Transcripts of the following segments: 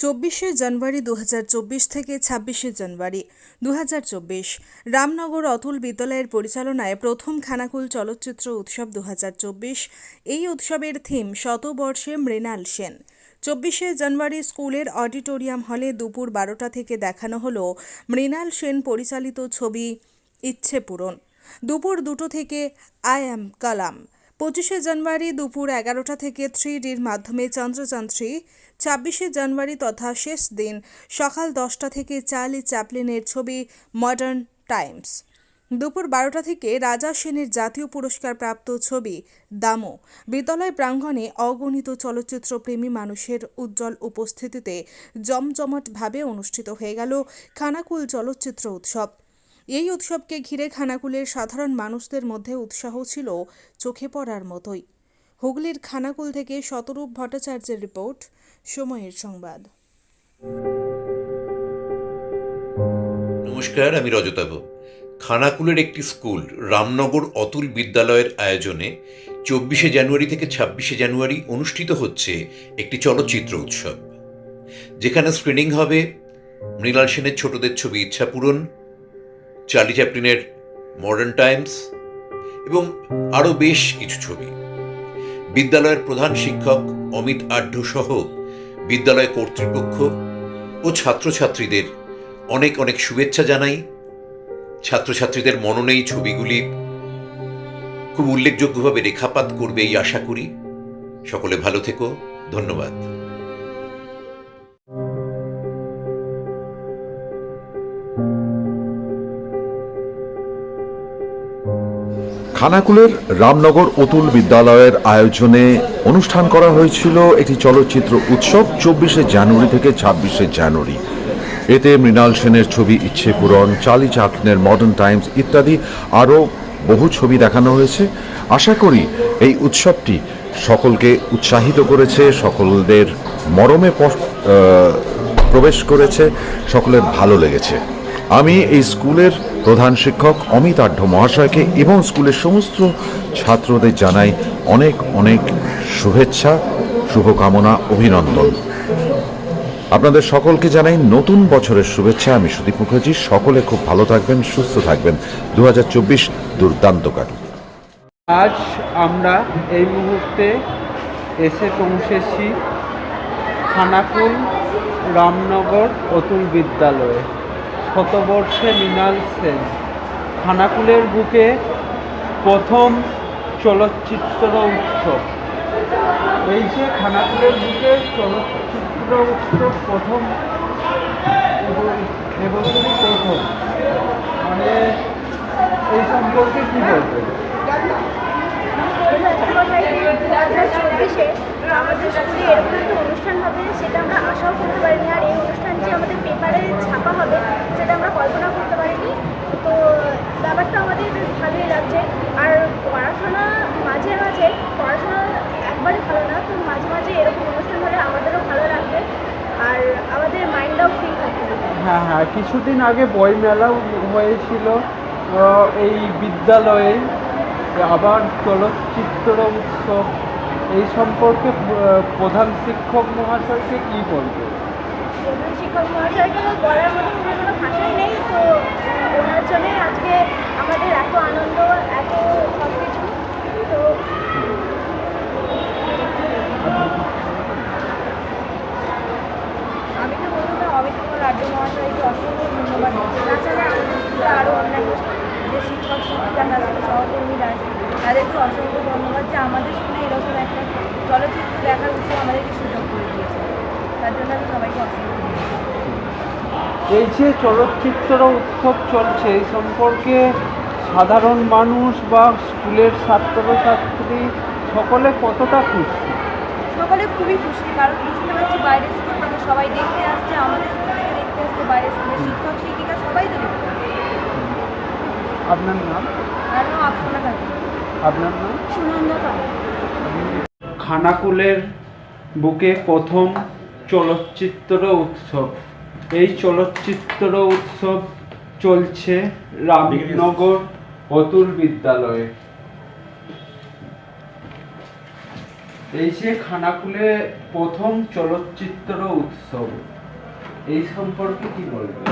চব্বিশে জানুয়ারি দু হাজার চব্বিশ থেকে ছাব্বিশে জানুয়ারি দু হাজার চব্বিশ। রামনগর অতুল বিদ্যালয়ের পরিচালনায় প্রথম খানাকুল চলচ্চিত্র উৎসব দু হাজার চব্বিশ। এই উৎসবের থিম শতবর্ষে মৃণাল সেন। চব্বিশে জানুয়ারি স্কুলের অডিটোরিয়াম হলে দুপুর বারোটা থেকে দেখানো হলো মৃণাল সেন পরিচালিত ছবি ইচ্ছে পূরণ। দুপুর দুটো থেকে আই অ্যাম কালাম। পঁচিশে জানুয়ারি দুপুর এগারোটা থেকে থ্রি ডির মাধ্যমে চন্দ্রযান্ত্রী ছাব্বিশে জানুয়ারি তথা শেষ দিন সকাল দশটা থেকে চার্লি চ্যাপলিনের ছবি মডার্ন টাইমস। দুপুর বারোটা থেকে রাজা সেনের জাতীয় পুরস্কার প্রাপ্ত ছবি দামো। বিদ্যালয় প্রাঙ্গণে অগণিত চলচ্চিত্র প্রেমী মানুষের উজ্জ্বল উপস্থিতিতে জমজমাটভাবে অনুষ্ঠিত হয়ে গেল খানাকুল চলচ্চিত্র উৎসব। এই উৎসবকে ঘিরে খানাকুলের সাধারণ মানুষদের মধ্যে উৎসাহ ছিল চোখে পড়ার মতোই। হুগলির খানাকুল থেকে শতরূপ ভট্টাচার্যের রিপোর্ট, সময়ের সংবাদ। নমস্কার, আমি রজতাভ খানাকুলের একটি স্কুল, রামনগর অতুল বিদ্যালয়ের আয়োজনে চব্বিশে জানুয়ারি থেকে ছাব্বিশে জানুয়ারি অনুষ্ঠিত হচ্ছে একটি চলচ্চিত্র উৎসব, যেখানে স্ক্রিনিং হবে মৃণাল সেনের ছোটদের ছবি ইচ্ছা পূরণ চার্লি চ্যাপলিনের মডার্ন টাইমস এবং আরও বেশ কিছু ছবি। বিদ্যালয়ের প্রধান শিক্ষক অমিত আঢ্য সহ বিদ্যালয় কর্তৃপক্ষ ও ছাত্রছাত্রীদের অনেক অনেক শুভেচ্ছা জানাই। ছাত্রছাত্রীদের মননে এই ছবিগুলি খুব উল্লেখযোগ্যভাবে রেখাপাত করবে এই আশা করি। সকলে ভালো থেকো, ধন্যবাদ। খানাকুলের রামনগর অতুল বিদ্যালয়ের আয়োজনে অনুষ্ঠান করা হয়েছিল একটি চলচ্চিত্র উৎসব চব্বিশে জানুয়ারি থেকে ছাব্বিশে জানুয়ারি। এতে মৃণাল সেনের ছবি ইচ্ছে পূরণ, চার্লি চাপলিনের মডার্ন টাইমস ইত্যাদি আরও বহু ছবি দেখানো হয়েছে। আশা করি এই উৎসবটি সকলকে উৎসাহিত করেছে, সকলদের মরমে প্রবেশ করেছে, সকলের ভালো লেগেছে। আমি এই স্কুলের প্রধান শিক্ষক অমিত আঢ্য মহাশয়কে এবং স্কুলের সমস্ত ছাত্রদের জানাই অনেক অনেক শুভেচ্ছা, শুভকামনা, অভিনন্দন। আপনাদের সকলকে জানাই নতুন বছরের শুভেচ্ছা। আমি সুদীপ মুখার্জি। সকলে খুব ভালো থাকবেন, সুস্থ থাকবেন। দু দুর্দান্ত কাটুক আজ আমরা এই মুহূর্তে এসে পৌঁছেছি খানাকুল রামনগর অতুল বিদ্যালয়ে। শতবর্ষে মৃণাল সেন। খানাকুলের বুকে প্রথম চলচ্চিত্র উৎসব। এই যে খানাকুলের বুকে চলচ্চিত্র উৎসব প্রথম এব- এবছরই প্রথম। মানে এই সম্পর্কে কী বলবেন চব্বিশে আমাদের অনুষ্ঠান হবে সেটা আমরা আশাও করতে আর এই অনুষ্ঠান যে আমাদের পেপারে ছাপা হবে সেটা আমরা কল্পনা করতে পারিনি তো ব্যাপারটা আমাদের ভালোই আর পড়াশোনা মাঝে মাঝে পড়াশোনা ভালো না তো মাঝে মাঝে এরকম অনুষ্ঠান হলে আমাদেরও ভালো লাগবে আর আমাদের ফ্রি হ্যাঁ হ্যাঁ কিছুদিন আগে বই মেলাও হয়েছিল এই বিদ্যালয়ে আবার চলচ্চিত্র উৎসব, এই সম্পর্কে প্রধান শিক্ষক মহাশয়কে কী বলবে? শিক্ষক মহাশয়কে বলার মতো কোনো ভাষাই নেই, তো ওনার জন্যে আজকে আমাদের এত আনন্দ এত সব কিছু তো আমি তো বলব অমিত কুমার রাজ্য মহাশয়কে অসংখ্য ধন্যবাদ তাছাড়া আমাদের স্কুলে আরও অন্যান্য যে শিক্ষক শিক্ষিকারা আছে সহকর্মীরা তাদেরকে অসংখ্য ধন্যবাদ যে আমাদের স্কুলে এরকম একটা চলচ্চিত্র দেখার উৎসব আমাদেরকে সুযোগ করে দিয়েছে। তার জন্য আমি সবাইকে অসংখ্য এই যে চলচ্চিত্র উৎসব চলছে এই সম্পর্কে সাধারণ মানুষ বা স্কুলের ছাত্রছাত্রী সকলে কতটা খুশি? সকলে খুবই খুশি কারণ বুঝতে পারছি বাইরের স্কুল থেকে সবাই দেখতে আসছে আমাদের স্কুল থেকে দেখতে আসছে বাইরের স্কুলের শিক্ষক শিক্ষিকা সবাই তো আপনার নাম? আপনার নাম? খানাকুলের বুকে প্রথম চলচ্চিত্র উৎসব। এই চলচ্চিত্র উৎসব চলছে রামনগর অতুল বিদ্যালয়ে। এই যে খানাকুলে প্রথম চলচ্চিত্র উৎসব এই সম্পর্কে কি বলবেন?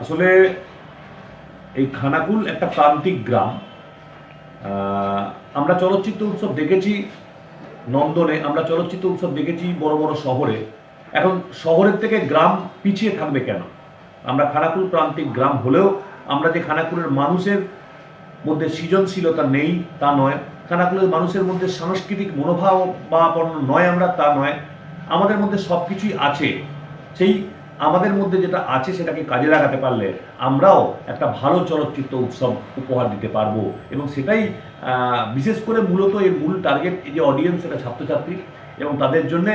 আসলে এই খানাকুল একটা প্রান্তিক গ্রাম। আমরা চলচ্চিত্র উৎসব দেখেছি নন্দনে, আমরা চলচ্চিত্র উৎসব দেখেছি বড় বড় শহরে। এখন শহরের থেকে গ্রাম পিছিয়ে থাকবে কেন? আমরা খানাকুল প্রান্তিক গ্রাম হলেও আমরা যে খানাকুলের মানুষের মধ্যে সৃজনশীলতা নেই, তা নয়। খানাকুলের মানুষের মধ্যে সাংস্কৃতিক মনোভাব বা নয় আমরা, তা নয়। আমাদের মধ্যে সব কিছুই আছে। সেই আমাদের মধ্যে যেটা আছে সেটাকে কাজে লাগাতে পারলে আমরাও একটা ভালো চলচ্চিত্র উৎসব উপহার দিতে পারব। এবং সেটাই বিশেষ করে মূলত এর মূল টার্গেট এই যে অডিয়েন্স এটা ছাত্রছাত্রী এবং তাদের জন্য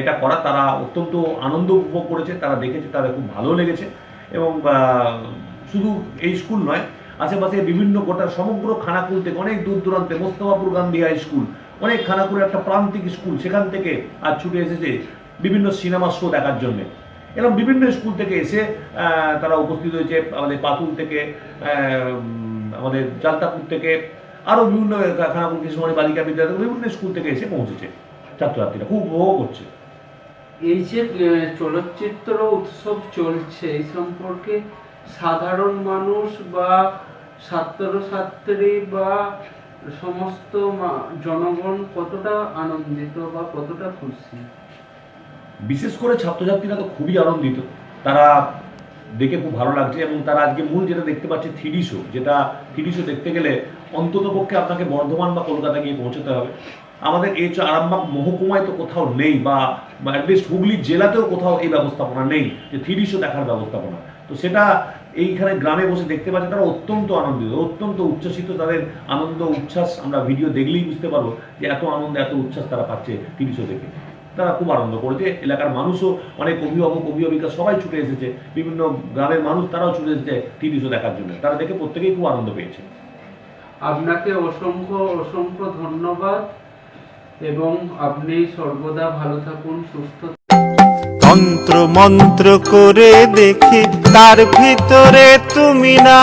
এটা করা তারা অত্যন্ত আনন্দ উপভোগ করেছে, তারা দেখেছে, তাদের খুব ভালো লেগেছে এবং শুধু এই স্কুল নয়, আশেপাশে বিভিন্ন গোটা সমগ্র খানাকুল থেকে অনেক দূর দূরান্তে মোস্তফাপুর গান্ধী হাই স্কুল অনেক খানাকুলের একটা প্রান্তিক স্কুল সেখান থেকে আজ ছুটে এসেছে বিভিন্ন সিনেমা শো দেখার জন্য। এরকম বিভিন্ন স্কুল থেকে এসে তারা উপস্থিত হয়েছে আমাদের পাতুল থেকে আমাদের জালতাপুর থেকে আরও বিভিন্ন খানাকুল কৃষ্ণমণি বালিকা বিদ্যালয় বিভিন্ন স্কুল থেকে এসে পৌঁছেছে ছাত্রছাত্রীরা। খুব উপভোগ করছে। এই যে চলচ্চিত্র উৎসব চলছে, এই সম্পর্কে সাধারণ মানুষ বা ছাত্রছাত্রী বা সমস্ত জনগণ কতটা আনন্দিত বা কতটা খুশি? বিশেষ করে ছাত্রছাত্রীরা তো খুবই আনন্দিত। তারা দেখে খুব ভালো লাগছে এবং তারা আজকে মূল যেটা দেখতে পাচ্ছে থ্রি শো, যেটা থ্রি শো দেখতে গেলে অন্তত পক্ষে আপনাকে বর্ধমান বা কলকাতা গিয়ে পৌঁছতে হবে। আমাদের এই আরামবাগ মহকুমায় তো কোথাও নেই বা অ্যাটলিস্ট হুগলি জেলাতেও কোথাও এই ব্যবস্থাপনা নেই, যে থ্রি শো দেখার ব্যবস্থাপনা। তো সেটা এইখানে গ্রামে বসে দেখতে পাচ্ছে তারা অত্যন্ত আনন্দিত, অত্যন্ত উচ্ছ্বসিত তাদের আনন্দ, উচ্ছ্বাস, আমরা ভিডিও দেখলেই বুঝতে পারব যে এত আনন্দ, এত উচ্ছ্বাস তারা পাচ্ছে থ্রি শো দেখে। তারা খুব আনন্দ করেছে। এলাকার মানুষও অনেক অভিভাবক অভিভাবিকা সবাই ছুটে এসেছে। বিভিন্ন গ্রামের মানুষ তারাও ছুটে এসেছে টিভি শো দেখার জন্য। তারা দেখে প্রত্যেকেই খুব আনন্দ পেয়েছে। আপনাকে অসংখ্য অসংখ্য ধন্যবাদ এবং আপনি সর্বদা ভালো থাকুন সুস্থ তন্ত্র মন্ত্র করে দেখি তার ভিতরে তুমি না।